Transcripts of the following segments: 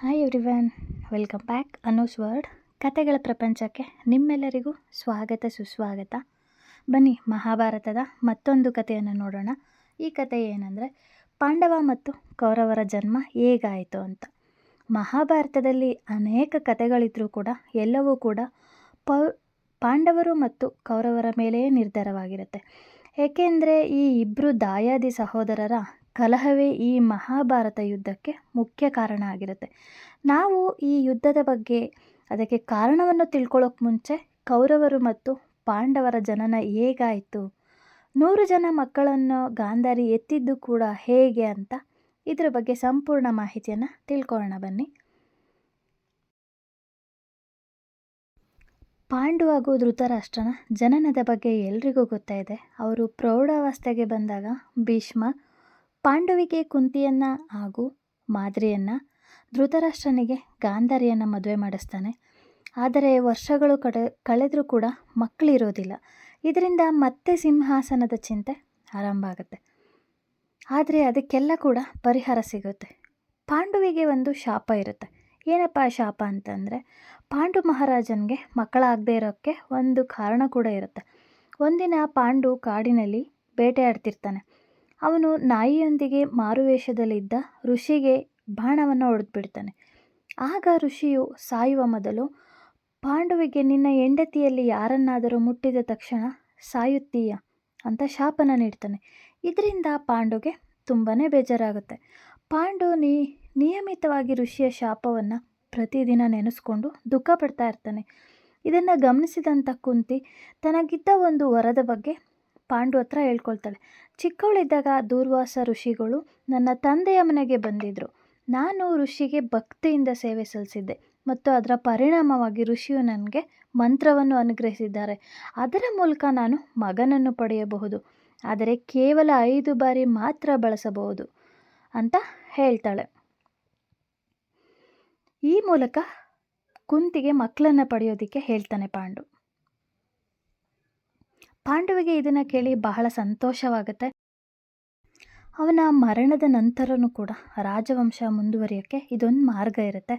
Hi everyone welcome back Anu's world ಕತೆಗಳ ಪ್ರಪಂಚಕ್ಕೆ ನಿಮ್ಮೆಲ್ಲರಿಗೂ ಸ್ವಾಗತ ಸುಸ್ವಾಗತ. ಬನ್ನಿ, ಮಹಾಭಾರತದ ಮತ್ತೊಂದು ಕಥೆಯನ್ನು ನೋಡೋಣ. ಈ ಕತೆ ಏನಂದರೆ, ಪಾಂಡವ ಮತ್ತು ಕೌರವರ ಜನ್ಮ ಹೇಗಾಯಿತು ಅಂತ. ಮಹಾಭಾರತದಲ್ಲಿ ಅನೇಕ ಕತೆಗಳಿದ್ರೂ ಕೂಡ ಎಲ್ಲವೂ ಕೂಡ ಪೌ, ಪಾಂಡವರು ಮತ್ತು ಕೌರವರ ಮೇಲೆಯೇ ನಿರ್ಧಾರವಾಗಿರುತ್ತೆ. ಏಕೆಂದರೆ ಈ ಇಬ್ಬರು ದಾಯಾದಿ ಸಹೋದರರ ಕಲಹವೇ ಈ ಮಹಾಭಾರತ ಯುದ್ಧಕ್ಕೆ ಮುಖ್ಯ ಕಾರಣ ಆಗಿರುತ್ತೆ. ನಾವು ಈ ಯುದ್ಧದ ಬಗ್ಗೆ ಅದಕ್ಕೆ ಕಾರಣವನ್ನು ತಿಳ್ಕೊಳ್ಳೋಕೆ ಮುಂಚೆ ಕೌರವರು ಮತ್ತು ಪಾಂಡವರ ಜನನ ಹೇಗಾಯಿತು? ನೂರು ಜನ ಮಕ್ಕಳನ್ನು ಗಾಂಧಾರಿ ಎತ್ತಿದ್ದು ಕೂಡ ಹೇಗೆ ಅಂತ ಇದರ ಬಗ್ಗೆ ಸಂಪೂರ್ಣ ಮಾಹಿತಿಯನ್ನು ತಿಳ್ಕೊಳ್ಳೋಣ ಬನ್ನಿ. ಪಾಂಡು ಹಾಗೂ ಧೃತರಾಷ್ಟ್ರನ ಜನನದ ಬಗ್ಗೆ ಎಲ್ರಿಗೂ ಗೊತ್ತಾಯಿದೆ. ಅವರು ಪ್ರೌಢಾವಸ್ಥೆಗೆ ಬಂದಾಗ ಭೀಷ್ಮ ಪಾಂಡುವಿಗೆ ಕುಂತಿಯನ್ನು ಹಾಗೂ ಮಾದ್ರಿಯನ್ನು ಧೃತರಾಷ್ಟ್ರನಿಗೆ ಗಾಂಧಾರಿಯನ್ನು ಮದುವೆ ಮಾಡಿಸ್ತಾನೆ. ಆದರೆ ವರ್ಷಗಳು ಕಡೆ, ಕಳೆದರೂ ಕೂಡ ಮಕ್ಕಳಿರೋದಿಲ್ಲ. ಇದರಿಂದ ಮತ್ತೆ ಸಿಂಹಾಸನದ ಚಿಂತೆ ಆರಂಭ ಆಗುತ್ತೆ. ಆದರೆ ಅದಕ್ಕೆಲ್ಲ ಕೂಡ ಪರಿಹಾರ ಸಿಗುತ್ತೆ. ಪಾಂಡುವಿಗೆ ಒಂದು ಶಾಪ ಇರುತ್ತೆ. ಏನಪ್ಪ ಶಾಪ ಅಂತಂದರೆ ಪಾಂಡು ಮಹಾರಾಜನಿಗೆ ಮಕ್ಕಳಾಗದೇ ಇರೋಕ್ಕೆ ಒಂದು ಕಾರಣ ಕೂಡ ಇರುತ್ತೆ. ಒಂದಿನ ಪಾಂಡು ಕಾಡಿನಲ್ಲಿ ಬೇಟೆಯಾಡ್ತಿರ್ತಾನೆ. ಅವನು ನಾಯಿಯೊಂದಿಗೆ ಮಾರುವೇಷದಲ್ಲಿದ್ದ ಋಷಿಗೆ ಬಾಣವನ್ನು ಹೊಡೆದ್ಬಿಡ್ತಾನೆ. ಆಗ ಋಷಿಯು ಸಾಯುವ ಮೊದಲು, ಪಾಂಡುವಿಗೆ ನಿನ್ನ ಹೆಂಡತಿಯಲ್ಲಿ ಯಾರನ್ನಾದರೂ ಮುಟ್ಟಿದ ತಕ್ಷಣ ಸಾಯುತ್ತೀಯ ಅಂತ ಶಾಪನ ನೀಡ್ತಾನೆ. ಇದರಿಂದ ಪಾಂಡುಗೆ ತುಂಬಾ ಬೇಜಾರಾಗುತ್ತೆ. ಪಾಂಡು ನೀ, ನಿಯಮಿತವಾಗಿ ಋಷಿಯ ಶಾಪವನ್ನು ಪ್ರತಿದಿನ ನೆನೆಸ್ಕೊಂಡು ದುಃಖ ಪಡ್ತಾ ಇರ್ತಾನೆ. ಇದನ್ನು ಗಮನಿಸಿದಂಥ ಕುಂತಿ ತನಗಿದ್ದ ಒಂದು ವರದ ಬಗ್ಗೆ ಪಾಂಡು ಹತ್ರ ಹೇಳ್ಕೊಳ್ತಾಳೆ. ಚಿಕ್ಕವಳಿದ್ದಾಗ ದೂರ್ವಾಸ ಋಷಿಗಳು ನನ್ನ ತಂದೆಯ ಮನೆಗೆ ಬಂದಿದ್ದರು ನಾನು ಋಷಿಗೆ ಭಕ್ತಿಯಿಂದ ಸೇವೆ ಸಲ್ಲಿಸಿದ್ದೆ ಮತ್ತು ಅದರ ಪರಿಣಾಮವಾಗಿ ಋಷಿಯು ನನಗೆ ಮಂತ್ರವನ್ನು ಅನುಗ್ರಹಿಸಿದ್ದಾರೆ. ಅದರ ಮೂಲಕ ನಾನು ಮಗನನ್ನು ಪಡೆಯಬಹುದು, ಆದರೆ ಕೇವಲ ಐದು ಬಾರಿ ಮಾತ್ರ ಬಳಸಬಹುದು ಅಂತ ಹೇಳ್ತಾಳೆ. ಈ ಮೂಲಕ ಕುಂತಿಗೆ ಮಕ್ಕಳನ್ನು ಪಡೆಯೋದಕ್ಕೆ ಹೇಳ್ತಾನೆ ಪಾಂಡು. ಪಾಂಡುವಿಗೆ ಇದನ್ನು ಕೇಳಿ ಬಹಳ ಸಂತೋಷವಾಗುತ್ತೆ. ಅವನ ಮರಣದ ನಂತರನೂ ಕೂಡ ರಾಜವಂಶ ಮುಂದುವರಿಯೋಕ್ಕೆ ಇದೊಂದು ಮಾರ್ಗ ಇರುತ್ತೆ.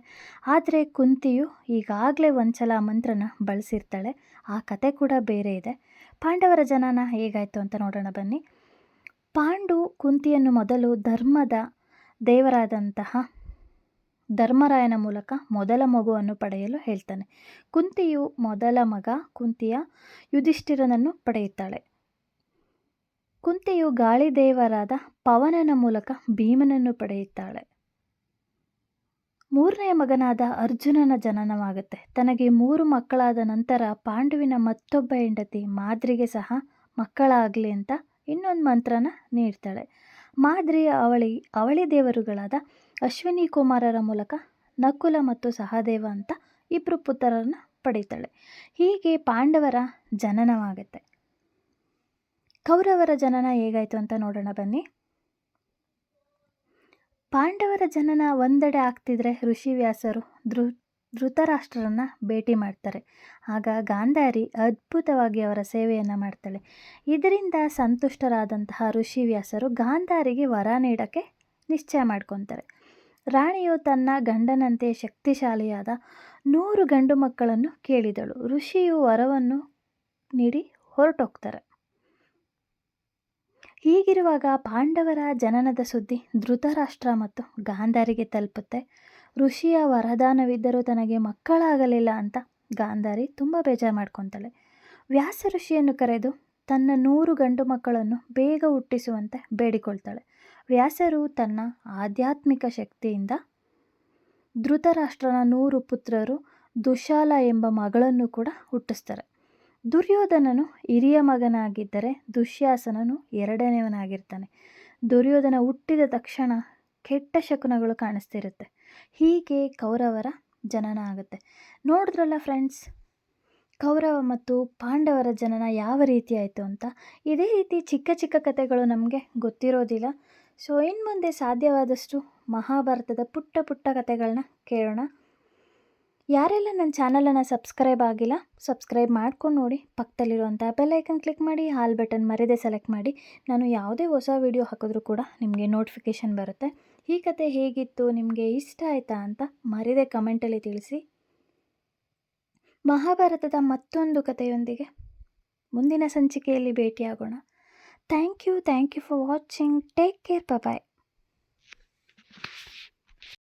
ಆದರೆ ಕುಂತಿಯು ಈಗಾಗಲೇ ಒಂದು ಸಲ ಮಂತ್ರನ ಬಳಸಿರ್ತಾಳೆ. ಆ ಕತೆ ಕೂಡ ಬೇರೆ ಇದೆ. ಪಾಂಡವರ ಜನನ ಹೇಗಾಯಿತು ಅಂತ ನೋಡೋಣ ಬನ್ನಿ. ಪಾಂಡು ಕುಂತಿಯನ್ನು ಮೊದಲು ಧರ್ಮದ ದೇವರಾದಂತಹ ಧರ್ಮರಾಯನ ಮೂಲಕ ಮೊದಲ ಮಗುವನ್ನು ಪಡೆಯಲು ಹೇಳ್ತಾನೆ. ಕುಂತಿಯು ಮೊದಲ ಮಗ, ಕುಂತಿಯ ಯುಧಿಷ್ಠಿರನನ್ನು ಪಡೆಯುತ್ತಾಳೆ. ಕುಂತಿಯು ಗಾಳಿದೇವರಾದ ಪವನನ ಮೂಲಕ ಭೀಮನನ್ನು ಪಡೆಯುತ್ತಾಳೆ. ಮೂರನೆಯ ಮಗನಾದ ಅರ್ಜುನನ ಜನನವಾಗುತ್ತೆ. ತನಗೆ ಮೂರು ಮಕ್ಕಳಾದ ನಂತರ ಪಾಂಡುವಿನ ಮತ್ತೊಬ್ಬ ಹೆಂಡತಿ ಮಾದ್ರಿಗೆ ಸಹ ಮಕ್ಕಳಾಗಲಿ ಅಂತ ಇನ್ನೊಂದು ಮಂತ್ರನ ನೀಡ್ತಾಳೆ. ಮಾದ್ರಿಯ ಅವಳಿ ಅವಳಿ ದೇವರುಗಳಾದ ಅಶ್ವಿನಿ ಕುಮಾರರ ಮೂಲಕ ನಕುಲ ಮತ್ತು ಸಹದೇವ ಅಂತ ಇಬ್ಬರು ಪುತ್ರರನ್ನು ಪಡೀತಾಳೆ. ಹೀಗೆ ಪಾಂಡವರ ಜನನವಾಗುತ್ತೆ. ಕೌರವರ ಜನನ ಹೇಗಾಯಿತು ಅಂತ ನೋಡೋಣ ಬನ್ನಿ. ಪಾಂಡವರ ಜನನ ಒಂದೆಡೆ ಆಗ್ತಿದ್ರೆ ಋಷಿವ್ಯಾಸರು ಧೃ, ಧೃತರಾಷ್ಟ್ರರನ್ನು ಭೇಟಿ ಮಾಡ್ತಾರೆ. ಆಗ ಗಾಂಧಾರಿ ಅದ್ಭುತವಾಗಿ ಅವರ ಸೇವೆಯನ್ನು ಮಾಡ್ತಾಳೆ. ಇದರಿಂದ ಸಂತುಷ್ಟರಾದಂತಹ ಋಷಿವ್ಯಾಸರು ಗಾಂಧಾರಿಗೆ ವರ ನೀಡೋಕ್ಕೆ ನಿಶ್ಚಯ ಮಾಡ್ಕೊತಾರೆ. ರಾಣಿಯು ತನ್ನ ಗಂಡನಂತೆ ಶಕ್ತಿಶಾಲಿಯಾದ ನೂರು ಗಂಡು ಮಕ್ಕಳನ್ನು ಕೇಳಿದಳು. ಋಷಿಯು ವರವನ್ನು ನೀಡಿ ಹೊರಟೋಗ್ತಾರೆ. ಹೀಗಿರುವಾಗ ಪಾಂಡವರ ಜನನದ ಸುದ್ದಿ ಧೃತರಾಷ್ಟ್ರ ಮತ್ತು ಗಾಂಧಾರಿಗೆ ತಲುಪುತ್ತೆ. ಋಷಿಯ ವರದಾನವಿದ್ದರೂ ತನಗೆ ಮಕ್ಕಳಾಗಲಿಲ್ಲ ಅಂತ ಗಾಂಧಾರಿ ತುಂಬ ಬೇಜಾರು ಮಾಡ್ಕೊತಾಳೆ. ವ್ಯಾಸ ಋಷಿಯನ್ನು ಕರೆದು ತನ್ನ ನೂರು ಗಂಡು ಮಕ್ಕಳನ್ನು ಬೇಗ ಹುಟ್ಟಿಸುವಂತೆ ಬೇಡಿಕೊಳ್ತಾಳೆ. ವ್ಯಾಸರು ತನ್ನ ಆಧ್ಯಾತ್ಮಿಕ ಶಕ್ತಿಯಿಂದ ಧೃತರಾಷ್ಟ್ರನ ನೂರು ಪುತ್ರರು ದುಶಾಲ ಎಂಬ ಮಗಳನ್ನು ಕೂಡ ಹುಟ್ಟಿಸ್ತಾರೆ. ದುರ್ಯೋಧನನು ಹಿರಿಯ ಮಗನಾಗಿದ್ದರೆ ದುಶ್ಯಾಸನನು ಎರಡನೆಯವನಾಗಿರ್ತಾನೆ. ದುರ್ಯೋಧನ ಹುಟ್ಟಿದ ತಕ್ಷಣ ಕೆಟ್ಟ ಶಕುನಗಳು ಕಾಣಿಸ್ತಿರುತ್ತೆ. ಹೀಗೆ ಕೌರವರ ಜನನ ಆಗುತ್ತೆ. ನೋಡಿದ್ರಲ್ಲ ಫ್ರೆಂಡ್ಸ್ ಕೌರವ ಮತ್ತು ಪಾಂಡವರ ಜನನ ಯಾವ ರೀತಿ ಆಯಿತು ಅಂತ? ಇದೇ ರೀತಿ ಚಿಕ್ಕ ಚಿಕ್ಕ ಕಥೆಗಳು ನಮಗೆ ಗೊತ್ತಿರೋದಿಲ್ಲ. ಸೊ ಇನ್ನು ಮುಂದೆ ಸಾಧ್ಯವಾದಷ್ಟು ಮಹಾಭಾರತದ ಪುಟ್ಟ ಪುಟ್ಟ ಕಥೆಗಳನ್ನ ಕೇಳೋಣ. ಯಾರೆಲ್ಲ ನನ್ನ ಚಾನಲನ್ನು ಸಬ್ಸ್ಕ್ರೈಬ್ ಆಗಿಲ್ಲ, ಸಬ್ಸ್ಕ್ರೈಬ್ ಮಾಡ್ಕೊಂಡು ನೋಡಿ. ಪಕ್ಕದಲ್ಲಿರುವಂಥ ಬೆಲ್ಲೈಕನ್ ಕ್ಲಿಕ್ ಮಾಡಿ, ಹಾಲ್ ಬಟನ್ ಮರೆದೇ ಸೆಲೆಕ್ಟ್ ಮಾಡಿ. ನಾನು ಯಾವುದೇ ಹೊಸ ವೀಡಿಯೋ ಹಾಕಿದ್ರೂ ಕೂಡ ನಿಮಗೆ ನೋಟಿಫಿಕೇಷನ್ ಬರುತ್ತೆ. ಈ ಕತೆ ಹೇಗಿತ್ತು, ನಿಮಗೆ ಇಷ್ಟ ಆಯಿತಾ ಅಂತ ಮರೆಯದೆ ಕಮೆಂಟಲ್ಲಿ ತಿಳಿಸಿ. ಮಹಾಭಾರತದ ಮತ್ತೊಂದು ಕಥೆಯೊಂದಿಗೆ ಮುಂದಿನ ಸಂಚಿಕೆಯಲ್ಲಿ ಭೇಟಿಯಾಗೋಣ. Thank you. Thank you for watching. Take care. Bye bye.